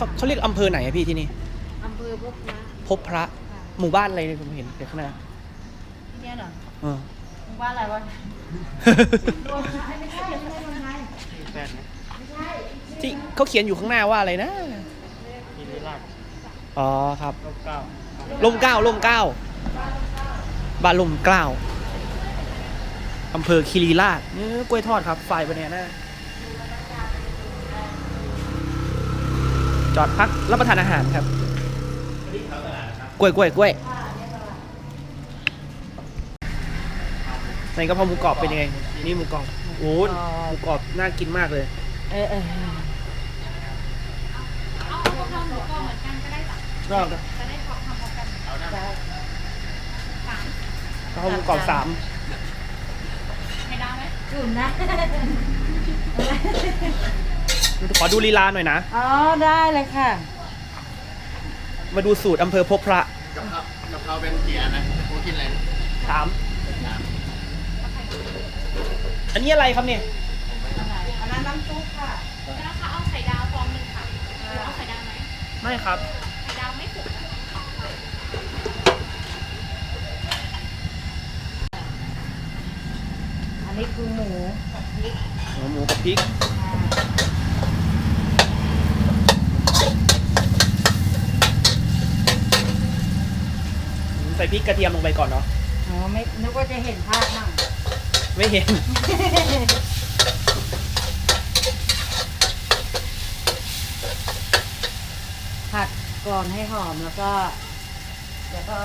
เขาเขาเรียกอำเภอไหนอะพี่ที่นี่อำเภอพบนะพบพระค่ะหมู่บ้านอะไรเนี่ยผมเห็นเดี๋ยวข้างหน้าที่เนี่ยเหรอเออ หมู่บ้านอะไรวะรวมไทยไม่ใช่ไม่ใช่รวมไทยแปดนะไม่ใช่ที่เขาเขียนอยู่ข้างหน้าว่าอะไรนะทีนี้ลากอ๋อครับลบเก้าล่มเกล้าล่มเกล้าบ้านล่มเกล้าอำเภอคีรีราชเนื้อกล้วยทอดครับฝ่ายบนเนี้ยนะ จอดพักรับประทานอาหารครับกล้วยกล้วยกล้วยในกระเพราหมูกรอบเป็นยังไง นี่หมูกรอบโอ้โหหมูกรอบน่ากินมากเลยเออเออรอบนะกระเพราหมูกรอบสามจุ่นนะ ขอดูลีลาหน่อยนะ อ๋อได้เลยค่ะ มาดูสูตรอำเภอพบพระกับข้าวกับข้าวเป็นกี่อันนะผมกินอะไรนะสามสามอันนี้อะไรครับเนี่ย อันนั้นน้ำซุปค่ะนะคะเอาไข่ดาวฟองหนึ่งค่ะหรือเอาไข่ดาวไหมไม่ครับ ไข่ดาวไม่สุกนะอันนี้คือหมูพริกหัวหมูกับพริก อ่า ใส่พริกกระเทียมลงไปก่อนเนาะอ๋อไม่นึกว่าจะเห็นภาพมั่งไม่เห็น ผัดก่อนให้หอมแล้วก็เดี๋ยวก็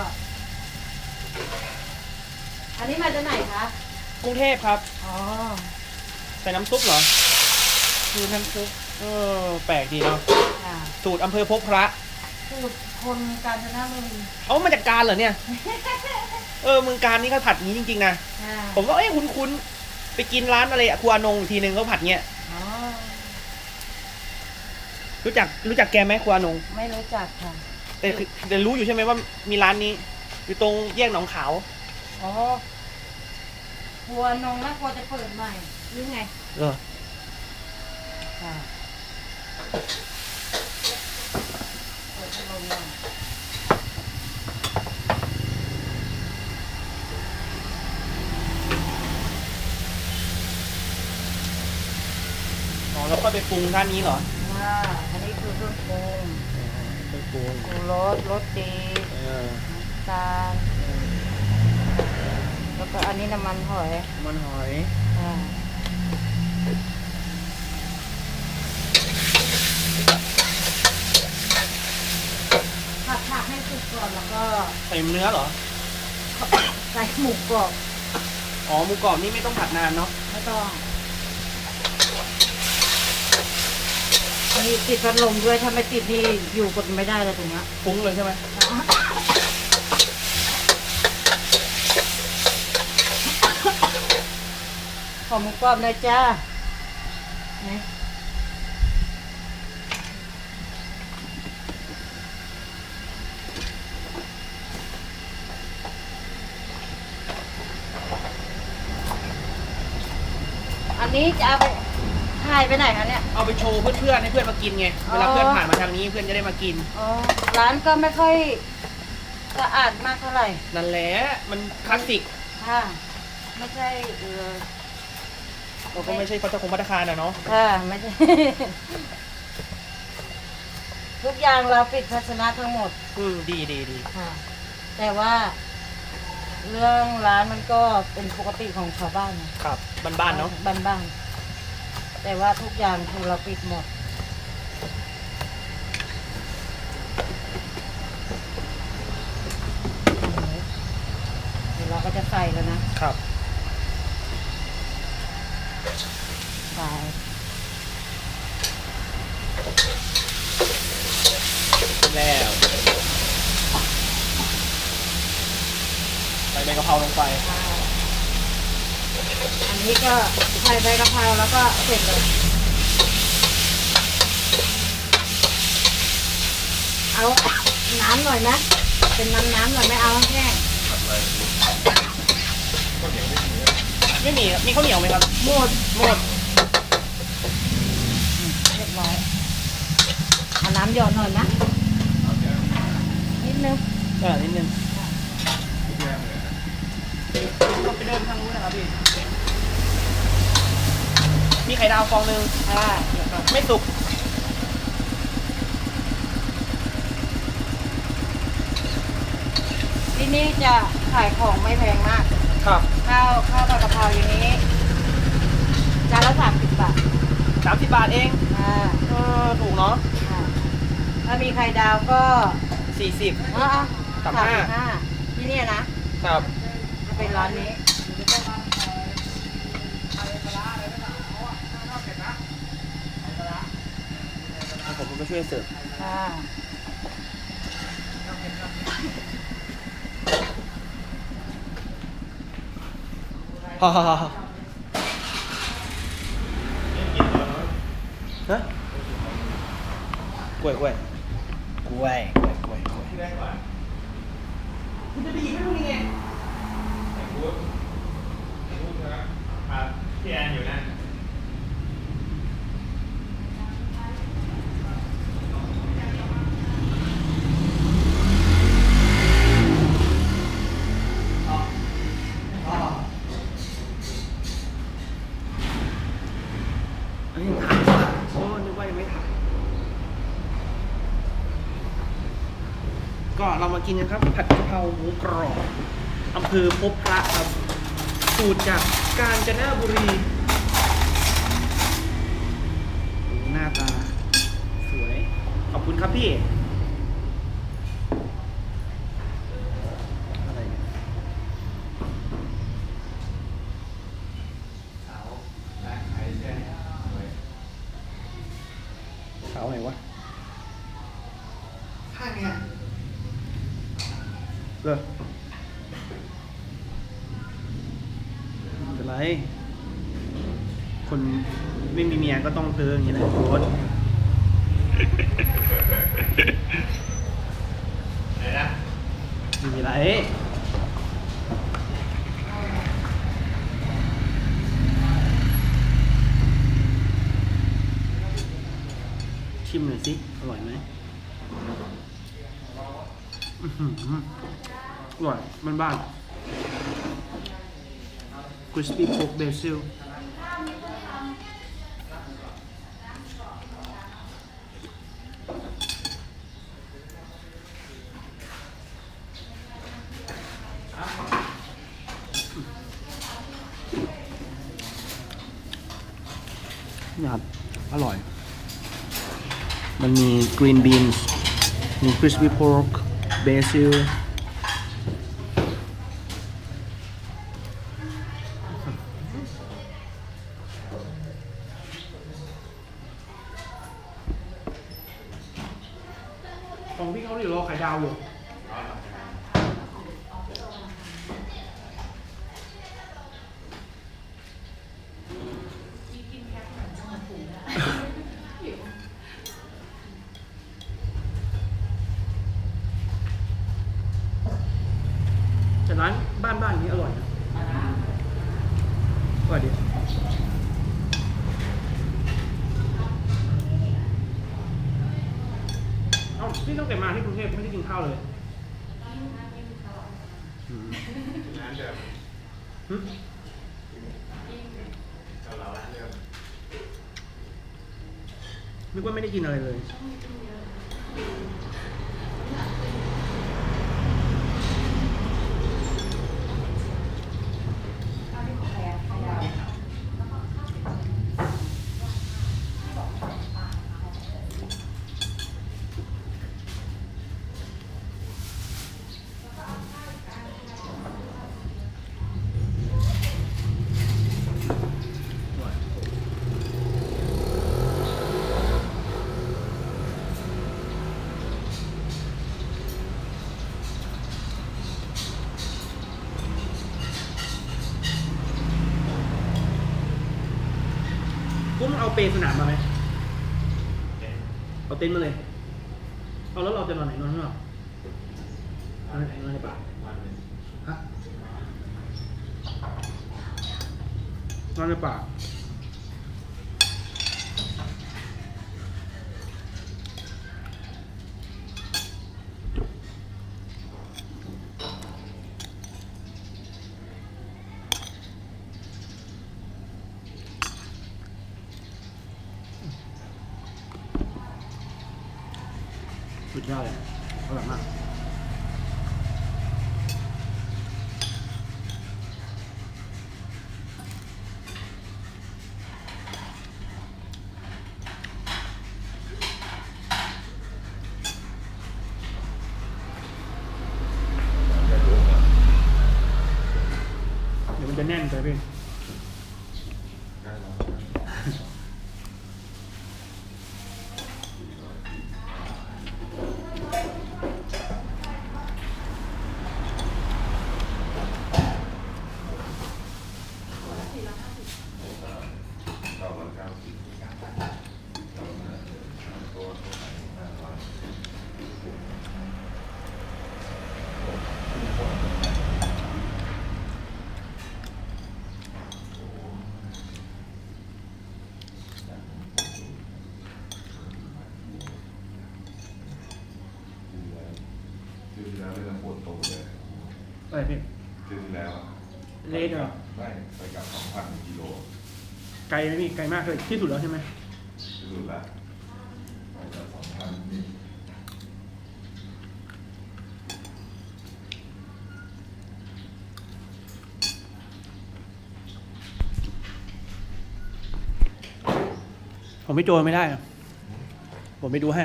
อันนี้มาจากไหนคะกรุงเทพครับ อ๋อใส่น้ำซุปเหรอคือน้ำซุปเออแปลกดีเนาะค่ะสูตรอำเภอพบพระ สูตรคนกาญจนบุรีเอามาจากการเหรอเนี่ย เออเมืองการนี่เขาผัดอย่างนี้จริงๆนะค่ะผมก็เอ้ยคุ้นๆ ไปกินร้านอะไรอะครัวอนงทีนึงเขาผัดเงี้ย อ๋อรู้จักรู้จักแกไหมครัวอนง ไม่รู้จักค่ะ แต่คือแต่รู้อยู่ใช่ไหมว่ามีร้านนี้ อยู่ตรงแยกหนองขาว อ๋อครัวนงแล้วครัวจะเปิดใหม่หรือไง เออ ค่ะเปิดพัดลมหน่ อยอ๋อแล้วก็ไปปรุงท่านนี้เหรอว่าอันนี้คือเครื่องปรุงไปปรุงปรุงรสรสดีเออน้ำตาลแล้วก็อันนี้น้ำมันหอยมันหอยอ่า ผัดผักให้สุกก่อนแล้วก็ใส่เนื้อเหรอ ใส่หมูกรอบอ๋อหมูกรอบนี่ไม่ต้องผัดนานเนาะไม่ต้องมีติดพัดลมด้วยถ้าไม่ติดนี่อยู่กดไม่ได้เลยตรงเนี้ยฟุ้งเลยใช่ไหมขอหมูกรอบหน่อยจ้านี่ อันนี้จะเอาไปถ่ายไปไหนคะเนี่ย เอาไปโชว์เพื่อนๆให้เพื่อนมากินไง เวลาอ๋อเพื่อนผ่านมาทางนี้เพื่อนจะได้มากิน อ๋อ ร้านก็ไม่ค่อยสะอาดมากเท่าไหร่ นั่นแหละ มันคลาสสิกค่ะ ไม่ใช่เออเราก็ไม่ใช่พัฒคงพัฒคารนะเนาะ ค่ะไม่ใช่ ทุกอย่างเราปิดภาชนะทั้งหมด อืมดีดีดีค่ะ แต่ว่า เรื่องร้านมันก็เป็นปกติของชาวบ้านนะครับบ้านๆเนาะบ้านๆแต่ว่าทุกอย่างคือเราปิดหมด เดี๋ยวเราก็จะใส่แล้วนะ ครับ ใส่ แล้วใส่ใบกะเพราลง ไปค่ะอันนี้ก็ใส่ใบกะเพราแล้วก็เสร็จเลยเอาน้ำหน่อยนะเป็นน้ำน้ำๆหน่อยไม่เอาแห้งไม่มีมีข้าวเหนียวไหมครับ หมดหมดเรียบร้อยเอาน้ำหยอดหน่อยนะนิดนึงเออนิดนึงเราไปเดินทางนู้นนะครับพี่ มี ไข่ดาวฟองหนึ่งอ่าไม่สุกที่นี่จะขายของไม่แพงมาก ครับข้าวข้าวผัดกะเพราอย่างนี้จานละสามสิบบาทสามสิบบาทเองอ่าเออถูกเนาะอ่าถ้ามีไข่ดาวก็สี่สิบอ่าสามห้าห้าที่เนี่ยนะครับ จะเป็นร้านนี้ ผมก็ช่วยเสิร์ฟอ่าฮ่าฮ่าฮ่าฮะกล้วยกล้วย กล้วยกล้วยกล้วยกล้วยคุณจะดีไม่รู้นี่ไง พี่แอนอยู่นั่น เอ้ยถ่ายว่ะโอ้นึกว่ายังไม่ถ่าย กินกันครับ ผัดกะเพราหมูกรอบอำเภอพบพระครับสูตรจากกาญจนบุรีหน้าตา สวย ขอบคุณครับพี่ เออเป็นไร คนไม่มีเมียก็ต้องเพ้ออย่างนี้แหละโค้ดไหนนะไม่มีไรชิมหน่อยสิ อร่อยไหม อื้อหืออร่อยมันบ้านๆ crispy pork basil นี่ครับ อร่อย มันมี green beans มี crispy pork basil ของพี่เขาอยู่รอไข่ดาวอยู่ แต่ร้านบ้านบ้านนี้อร่อยนะอร่อยดี เอ้าพี่ตั้งแต่มาที่กรุงเทพไม่ได้กินข้าวเลยอืมร้านเดิมหึเราเราร้านเดิมนึกว่าไม่ได้กินอะไรเลยกุ้งเอา เปรย์สนามมาไหมเอาเต็นท์มาเลย เอาแล้วเราจะนอนไหนนอนข้างนอกนอนไหนนอนในป่าวันหนึ่งฮะนอนในป่า สุดยอดเลยอร่อยมาก เดี๋ยวมันจะ แล้วเรื่องโคตรโตเลยอะไรพี่ชื่อที่แล้วเล็กเหรอไม่ไปกลับสองพันกิโลไกลไหมพี่ไกลมากเลยที่สุดแล้วใช่ไหมที่สุดละไปกลับสองพันนี่ผมไม่โจรไม่ได้อะผมไปดูให้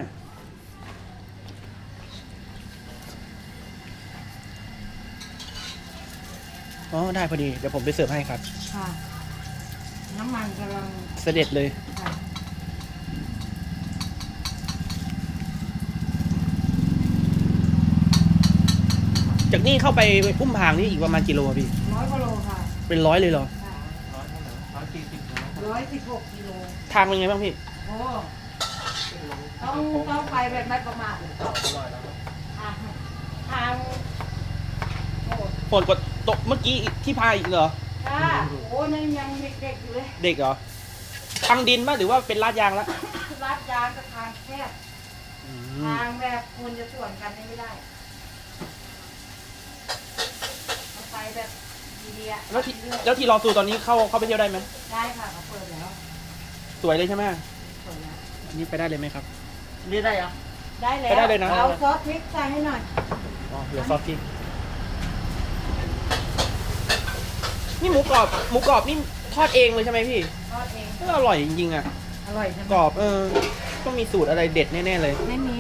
อ๋อได้พอดีเดี๋ยวผมไปเสิร์ฟให้ครับ ค่ะ น้ำมันกำลังเสด็จเลย ค่ะจากนี่เข้าไปพุ่มพางนี่อีกประมาณกิโลอะพี่ ร้อยกิโลค่ะเป็นร้อยเลยเหรอ ค่ะร้อยสิบหกกิโลทางเป็นไงบ้างพี่ โอ้ต้องต้องไปแบบไม่ประมาทเลยทางทางโอ้ โหดกว่าตกเมื่อกี้ที่พายอีกเหรอ ค่ะโอ้นั่นยังเด็กๆอยู่เลยเด็กเหรอทางดินป่ะหรือว่าเป็นลาดยางแล้วลาดยางกับทางแคบทางแบบควรจะสวนกันไม่ได้ต้องไปแบบดีๆอะแล้วที่แล้วที่รอซูตอนนี้เข้าเข้าไปเที่ยวได้ไหมได้ค่ะเขาเปิดแล้วสวยเลยใช่ไหมเปิดแล้วอันนี้ไปได้เลยไหมครับ นี่ได้เหรอ ได้แล้วไปได้เลยนะ เอาซอสพริกใส่ให้หน่อย อ๋อเหลือซอสพริก นี่หมูกรอบหมูกรอบนี่ทอดเองเลยใช่ไหมพี่ทอดเองเอออร่อยจริงๆอะอร่อยใช่ไหมกรอบเออต้องมีสูตรอะไรเด็ดแน่ๆเลย ไม่มี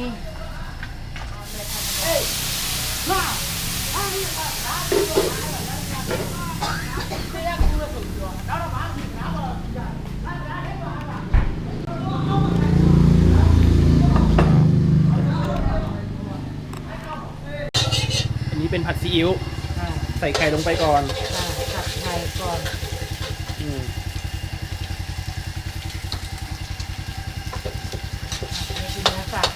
อันนี้เป็นผัดซีอิ๊วค่ะใส่ไข่ลงไปก่อนค่ะผัดไทยก่อน อืม นี่คือเนื้อสัตว์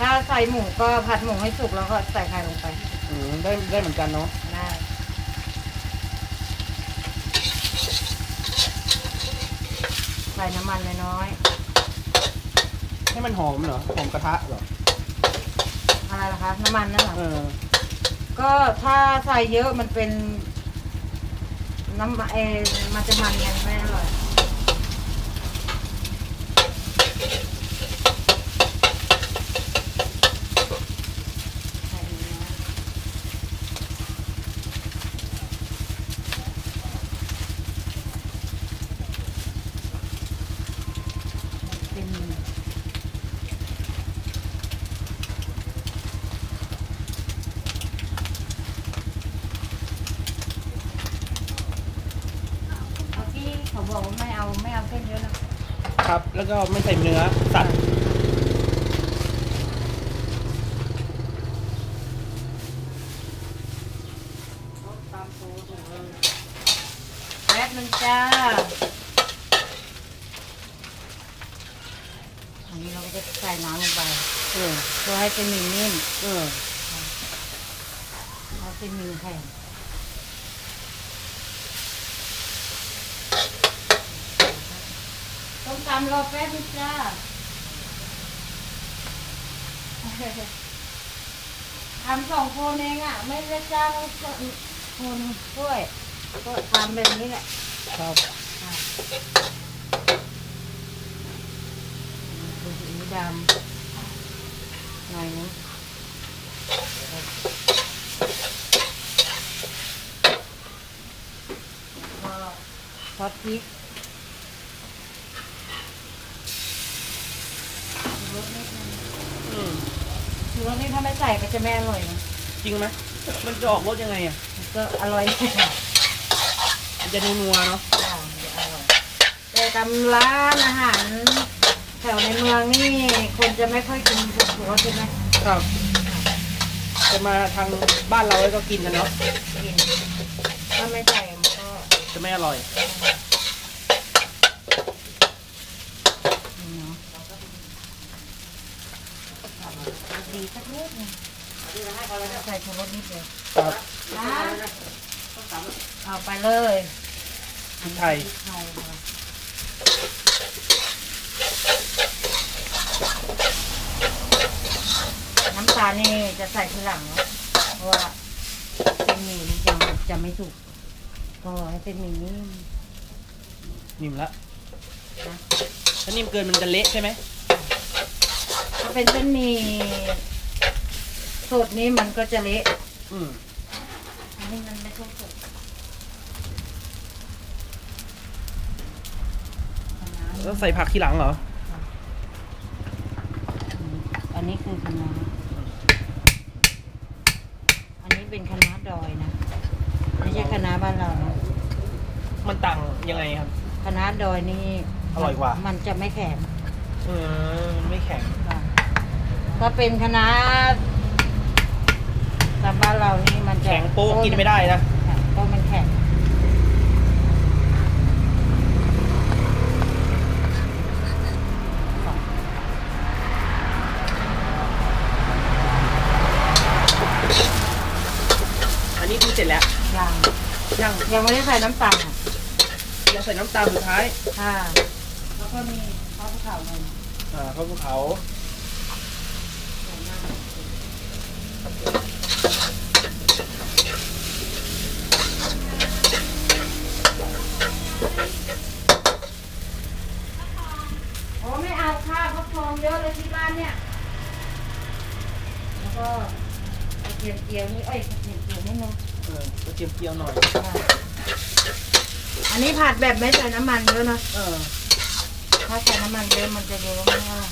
ถ้า ใส่หมูก็ผัดหมูให้สุกแล้วก็ใส่ไข่ลงไปอืมได้ได้เหมือนกันเนาะได้ใส่น้ำมันน้อยให้มันหอมเหรอหอมกระทะเหรอๆอะไรล่ะคะน้ำมันนั่นเหรอ เออ ก็ถ้าใส่เยอะมันเป็นน้ำมันเออมันจะมันกันไม่อร่อยใส่เนื้อเป็น เมื่อกี้เขาบอกว่าไม่เอาไม่เอาเส้นเยอะนะครับ แล้วก็ไม่ใส่เนื้อสัตว์ แป๊บนึงจ้าอันนี้เราก็จะใส่น้ำลงไป เอ อเพื่อให้เป็นหมี่นิ่มเออเอาเป็นหมี่แข็งต้มตำรอแป๊บนึงจ้าทำสองคนเองอะ ไม่ได้จ้างคนช่วย ก็ทำแบบนี้แหละ ครับดูสีดำ หน่อยนึงซอสพริกรสนิดนึงอืมชูรสนี่ถ้าไม่ใส่ก็จะแม่อร่อยนะจริงไหมมันจะออกรสยังไงอะมันก็อร่อยจะนัวๆเนาะ อร่อยแต่ตำร้านอาหาร แถวในเมืองนี่คนจะไม่ค่อยกินชูรสใช่ไหมครับจะมาทางบ้านเราก็กินกันเนาะกินถ้าไม่ใส่มันก็จะไม่อร่อยนี่เนาะดีสักนิดนึงใส่ชูรสนิดเดียวครับนะเอาไปเลยพริกไทย ไทยค่ะน้ำตาลนี่จะใส่ทีหลังนะเพราะว่าเส้นหมี่นี่จะจะไม่สุกก็ให้เส้นหมี่นิ่มนิ่มละนะถ้านิ่มเกินมันจะเละใช่ไหมถ้าเป็นเส้นหมี่สดนี่มันก็จะเละอืมอันนี้มันไม่ต้องสดแล้วใส่ผักทีหลังเหรอ อันนี้คือคณะอันนี้ เป็นคณะดอยนะ ไม่ใช่คณะบ้านเรานะมันต่างยังไงครับ คณะดอยนี่อร่อยกว่า มันจะไม่แข็งเออมันไม่แข็งค่ะถ้าเป็นคณะตามบ้านเรานี่มันจะแข็งโป๊กกินไม่ได้นะค่ะโป๊กมันแข็ง ยังยังไม่ได้ใส่น้ำตาลยังใส่น้ำตาลสุดท้ายค่ะ แล้วก็มีข้าวภูเขาหนึ่งอ่าข้าวภูเขาโอ้ไม่เอาค่ะเขาทองเยอะเลยที่บ้านเนี่ย แล้วก็กระเทียมเจียวนี่เอ้ยกระเทียมเจียวนิดนึงเออกระเทียมเจียวหน่อยค่ะอันนี้ผัดแบบไม่ใส่น้ำมันเยอะนะ เออ ถ้าใส่น้ำมันเยอะมันจะเยอะไม่อร่อย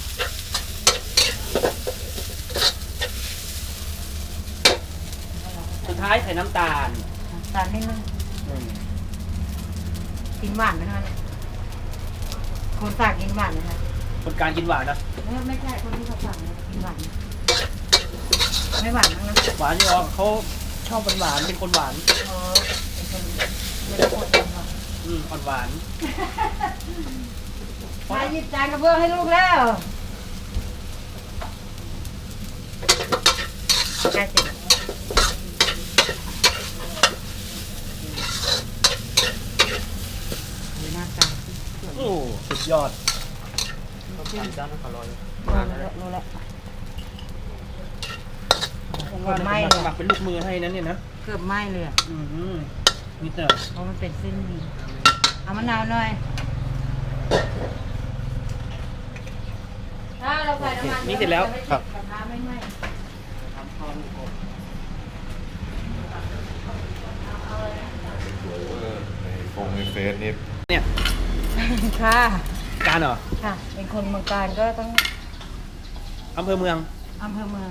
สุดท้ายใส่น้ำตาลน้ำตาลนิดนึงอืมกินหวานไหมคะเนี่ยคนสั่งกินหวานไหมคะคนการกินหวานนะ ไม่ไม่ใช่คนที่เขาสั่งเนี่ยกินหวานไหมไม่หวานมั้งนะหวานอยู่หรอกเขา ชอบหวานๆเป็นคนหวานอ๋อเป็นคนไม่ได้คนกินหวานอืมอ่อนหวานมาหยิบจานกระเบื้องให้ลูกแล้วใกล้เสร็จแล้วดูหน้าตาสิสวยโอ้สุดยอดรู้แล้วรู้แล้ว ผมว่าไม่ไม่เลยสมัครเป็นลูกมือให้นั้นเนี่ยนะเกือบไหม้เลยอะอืมนิดเดียวเพราะมันเป็นเส้นหมี่เอามะนาวหน่อยถ้าเราใส่น้ำมันนี่เสร็จแล้วครับกระทะไม่ไหม้สวยเวอร์ในฟงในเฟซนี่เนี่ยค่ะ การเหรอ ค่ะ เป็นคนเมืองการก็ต้องอำเภอเมืองอำเภอเมือง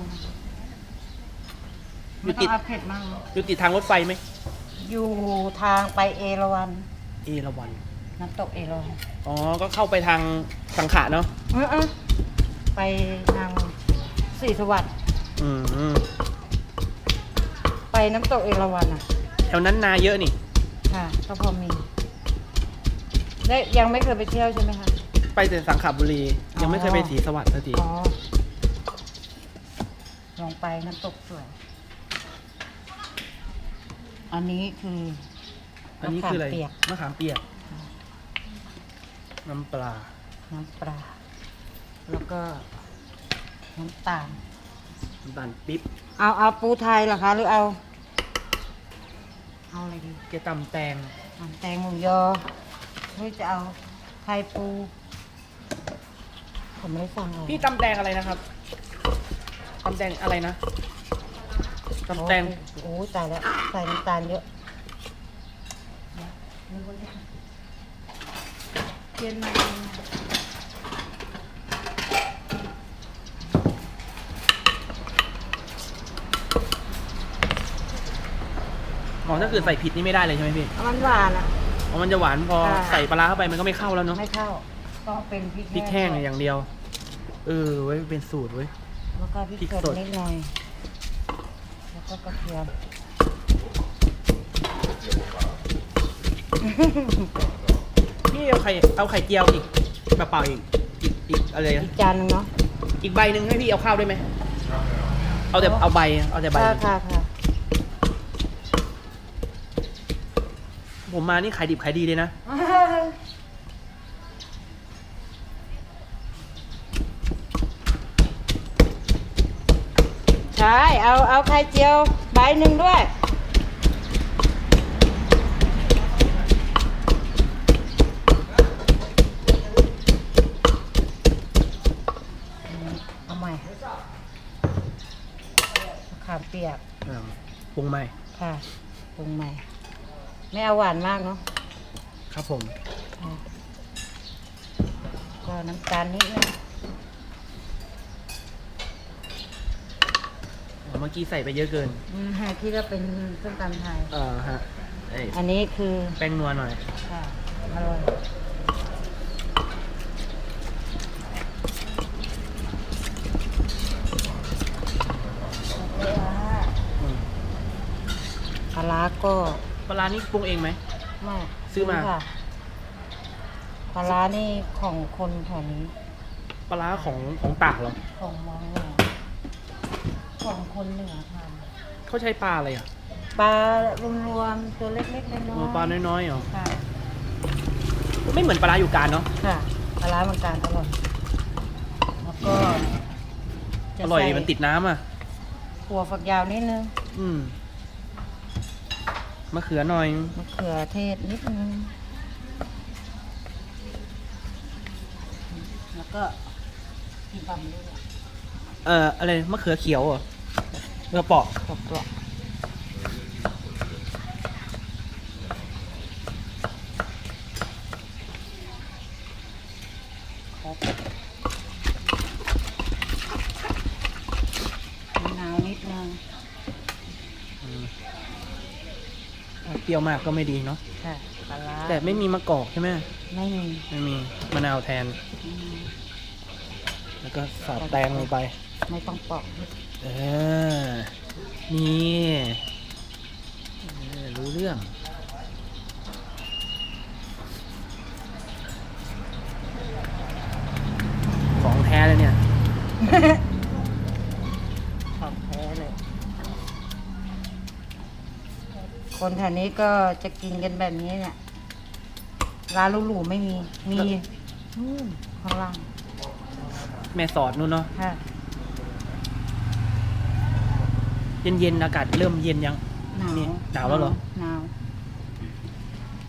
อยู่ไม่ติต้อดงเอาเผ็ดมากอยู่ติดทางรถไฟไหมอยู่ทางไปเอราวันเอราวันน้ำตกเอราวันอ๋อก็เข้าไปทางสังขะเนาะเออเออไปทางสีสวัสดิ์อืมไปน้ำตกเอราวันอะแถวนั้นนาเยอะนี่ ค่ะ ก็พอมีได้ยังไม่เคยไปเที่ยวใช่ไหมคะไปแต่สังขบุรี ยังไม่เคยไปศรีสวัสดิ์สักทีอ๋อลงไปน้ำตกสวย อันนี้คืออันนี้คืออะไรมะขามเปียก มะขามเปียก น้ำปลา น้ำปลา แล้วก็น้ำตาล น้ำตาลปิ๊บเอาเอาปูไทยเหรอคะ หรือเอา เอาอะไรดีเกยตำแตงอะแตงหมูยอหรือจะเอาไข่ปู ผมไม่ได้สั่งเลยพี่ตำแตงอะไรนะครับตำแตงอะไรนะ ตำแตงโอ้ยตายแล้วใส่น้ำตาลเยอะปลี่ยนใหม่อ๋อถ้าเกิดใส่ผิดนี่ไม่ได้เลยใช่ไหมพี่เอามันหวานอะ อ๋อมันจะหวานพอค่ะ ใส่ปลาร้าเข้าไปมันก็ไม่เข้าแล้วเนาะไม่เข้าก็เป็นพริกพริกแห้งอย่างเดียว เออไว้ยเป็นสูตรเว้ย แล้วก็พริกพริกสสดด นิดหน่อยแล้ว ก็กระเทียมนี่เอาไข่เอาไข่เจียวอีกแบบเปล่าอีกอีกอีกอะไรอีนะกจานหนึงเนาะอีกใบหนึ่งให้พี่เอาข้าวด้วยไหมเอาแต่เอาใบเอาแต่ใบ ค่ะค่ะค่ะผมมานี่ขายดิบขายดีเลยนะ ใช่ เอาเอาไข่เจียวใบหนึ่งด้วย เอาใหม่มะขามเปียกเออปรุงใหม่ ค่ะปรุงใหม่ ไม่เอาหวานมากเนาะครับผมค่ะก็น้ำตาลนิดนึง อ๋อ เมื่อกี้ใส่ไปเยอะเกินอืมฮะที่เราเป็นส้มตำไทย เออฮะไอ้อันนี้คือแป้งนัวหน่อย ค่ะอร่อยปลาร้าอืมปลาร้าก็ปลาร้านี่ปรุงเองไหม ไม่ซื้อมา ค่ะปลาร้านี่ของคนแถวนี้ ปลาร้าของของตากเหรอ ของมองเหนือ ของคนเหนือทเขาใช้ปลาอะไรอะำปลารวมๆตัวเล็กๆน้อยอ๋อๆปลาน้อยๆเหรอค่ะ ไม่เหมือนปลาร้าอยู่การเนาะ ค่ะปลาร้ามันการอร่อยแล้วก็จะอร่อยใส่ดีมันติดน้ำอะ ถั่วฝักยาวนิดนึงอืมมะเขือหน่อย มะเขือเทศนิดนึง แล้วก็ที่บำด้วย เอ่ออะไรมะเขือเขียวเหรอเมื่อปอกกรอบกรอบมะนาวนิดนึงเปรี้ยวมากก็ไม่ดีเนาะค่ะปลาร้าแต่ไม่มีมะกอกใช่ไหมไม่มีไม่มีมะนาวแทน อืม แล้วก็สาดแตงลงไป ไม่ต้องปอกเออนี่เออรู้เรื่อง ของแท้เลยเนี่ย ของแท้เลย คนแถวนี้ก็จะกินกันแบบนี้เนี่ย ร้านหรูๆไม่มี มีนู่นข้างล่าง แม่สอดนู่นเนาะ ค่ะเย็นๆอากาศเริ่มเย็นยัง หนาวนี่หนาวแล้วเหรอ หนาว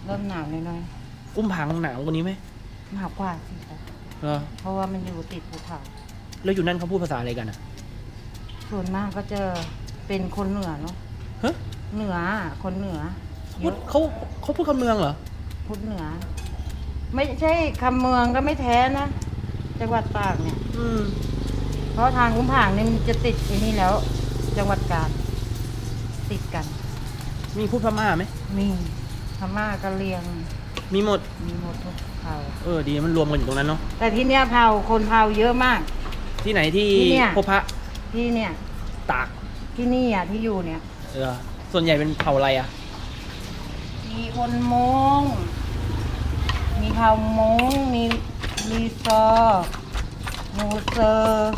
เริ่มหนาวน้อยกุ้มพังหนาวกว่านี้ไหมๆหนาวกว่าสิคะเหรอเพราะว่ามันอยู่ติดภูเขาแล้วอยู่นั่นเขาพูดภาษาอะไรกันอะ ส่วนมากก็จะเป็นคนเหนือเนาะฮะ เหนืออะคนเหนือเยพูดอะเขาเขาพูดคำเมืองเหรอพุทธเหนือ ไม่ใช่คำเมืองก็ไม่แท้นะจังหวัดตากเนี่ย อืมเพราะทางคุ้มผางนี่มันจะติดไอ้นี่แล้ว จังหวัดกาญติดกัน มีพูดพม่าไหม มีพม่ากะเหรียงมีหมด มีหมดทุกเผ่า เออ ดีมันรวมกันอยู่ตรงนั้นเนาะ แต่ที่เนี้ยเผ่าคนเผ่าเยอะมาก ที่ไหนที่ที่เนี่ย พบพระที่เนี่ย ตาก ที่นี่อะที่อยู่เนี่ย เออ ส่วนใหญ่เป็นเผ่าอะไรอะ มีคนมง มีเผ่ามง มีรีซอร์มูเซอร์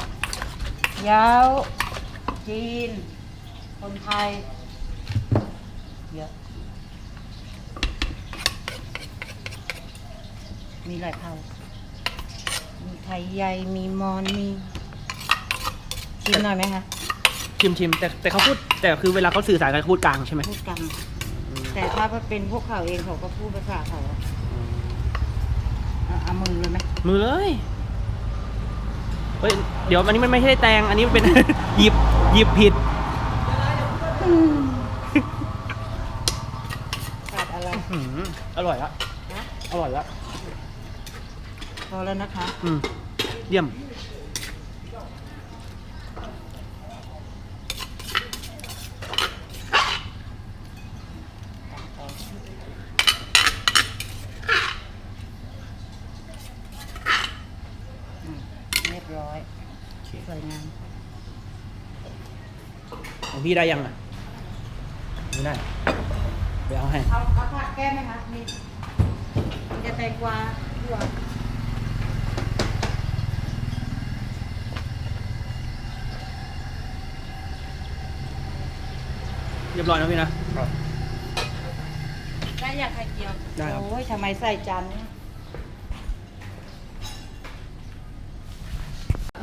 ยาว จีน คนไทย เยอะ มีหลายเผ่า มีไทยใหญ่ มีมอนมีชิมหน่อยไหมคะ ชิมชิมแต่แต่เขาพูดแต่คือเวลาเขาสื่อสารกันเขาพูดกลางใช่ไหมพูดกันแต่ถ้าเป็นพวกเขาเองเขาก็พูดภาษาเขาอะเอาเอามือเลยไหมมือเลย เฮ้ยเดี๋ยวอันนี้มันไม่ใช่แตงอันนี้มันเป็น หยิบหยิบผิดขาดอะไร อืมอร่อยละฮะ อร่อยละอแล้วนะคะ อืมเยี่ยม เรียบร้อยสวยงาม ของ พี่ได้ยังอะไม่ได้ไปเอาให้เอาเอาผักแก้มไหมคะมีมีจะแตงกวาถั่วเรียบร้อยนะพี่นะ ได้อยากไข่เจียวได้ครับ โอ้ยทำไมใส่จานนี้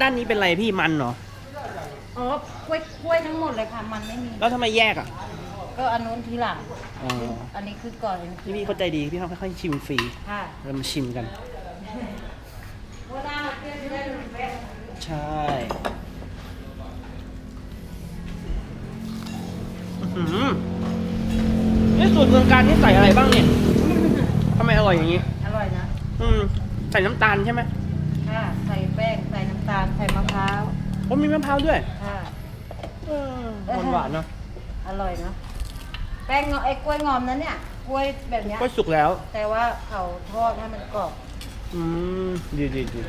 ด้านนี้เป็นอะไรพี่มันเหรอ อ๋อกล้วยกล้วยทั้งหมดเลยค่ะ มันไม่มี แล้วทำไมแยกอะก็อันนู้นทีหลังอ๋ออันนี้คือก่อนอันนี้พี่พี่เข้าใจดีพี่เขาค่อยๆชิมฟรีค่ะเรามาชิมกันว่าได้เพื่อนจะได้รู้แม่ใช่อื้อหือนี่สูตรเมืองการนี่ใส่อะไรบ้างเนี่ยทำไมอร่อยอย่างนี้ อร่อยนะ อืม ใส่น้ำตาลใช่ไหมค่ะ ใส่แป้ง ใส่น้ำตาล ใส่มะพร้าว ผมมีมะพร้าวด้วยค่ะเออ หวานๆเนาะอร่อยเนาะแป้งงอไอ้กล้วยงอมนั้นเนี่ยกล้วยแบบเนี้ยก็สุกแล้ว แต่ว่าเขาทอดให้มันกรอบอืม ดีดีดี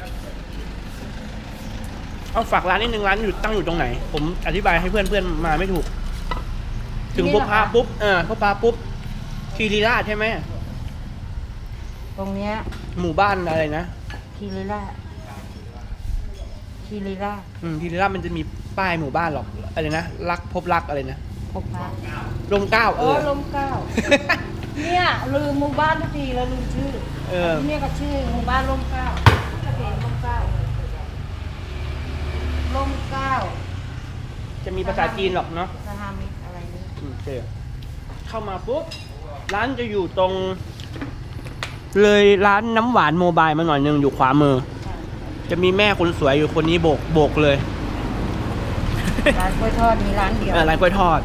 เอาฝากร้านนิดนึงร้านอยู่ตั้งอยู่ตรงไหน ผมอธิบายให้เพื่อนเพื่อนๆมาไม่ถูก ถึงนี่พบเหรอพาคะปุ๊บเออพบพาปุ๊บคีรีราชใช่ไหมตรงเนี้ยหมู่บ้านอะไรนะ คีริราช คีริราชอืมคีรีราชมันจะมีป้ายหมู่บ้านหรอกอะไรนะรักพบรักอะไรนะพบพระลมเกล้าเอโอ้อลมเกล้า เนี่ยลืมหมู่บ้านทุกทีแล้วลืมชื่อเออ ที่เนี่ยก็ชื่อหมู่บ้านลมเกล้าทะเบียนลมเกล้าลมเกล้าจะมีภาษาจีนหรอกเนาะสหมิตรอะไรนี่อืมโอเคเข้ามาปุ๊บร้านจะอยู่ตรง เลยร้านน้ำหวานโมบายมาหน่อยหนึงอยู่ขวามือค่ะ จะมีแม่คนสวยอยู่คนนี้โบกโบกเลย ร้านกล้วยทอดมีร้านเดียวเออร้านกล้วยทอด